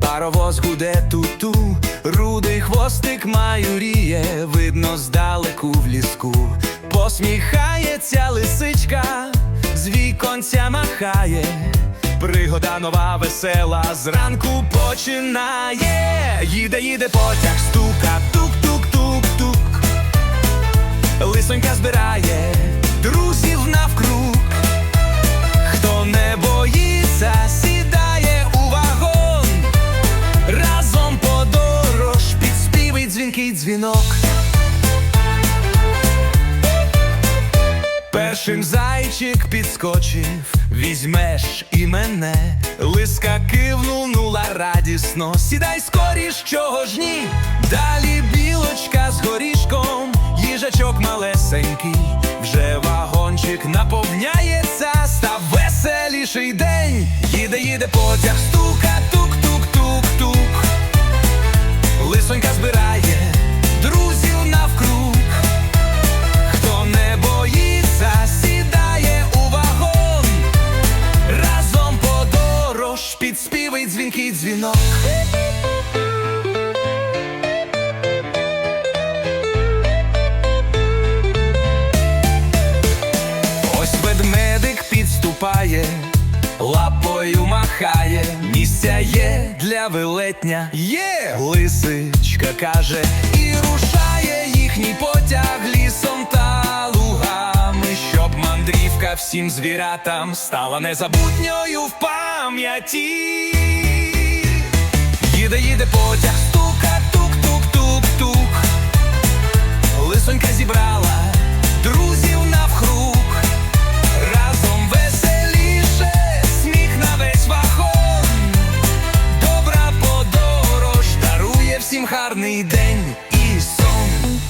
Паровоз гуде ту-ту, рудий хвостик майоріє, видно здалеку в ліску. Посміхається лисичка, з віконця махає. Пригода нова, весела, зранку починає. Їде, їде потяг, стука, тук-тук-тук-тук. Лисонька збирає дзвінок. Першим зайчик підскочив, візьмеш і мене, лиска кивнула радісно, сідай скоріш, чого ж ні. Далі білочка з горішком, їжачок малесенький, вже вагончик наповняється, став веселіший день. Їде, їде потяг, стука, дзвінок. Ось ведмедик підступає, лапою махає, місця є для велетня, є лисичка каже, і рушає їхній потяг лісом та лугами, щоб мандрівка всім звірятам стала незабутньою в пам'яті. Їде, їде потяг, стука, тук-тук-тук-тук. Лисонька зібрала друзів навкруг. Разом веселіше, сміх на весь вагон. Добра подорож дарує всім гарний день і сон.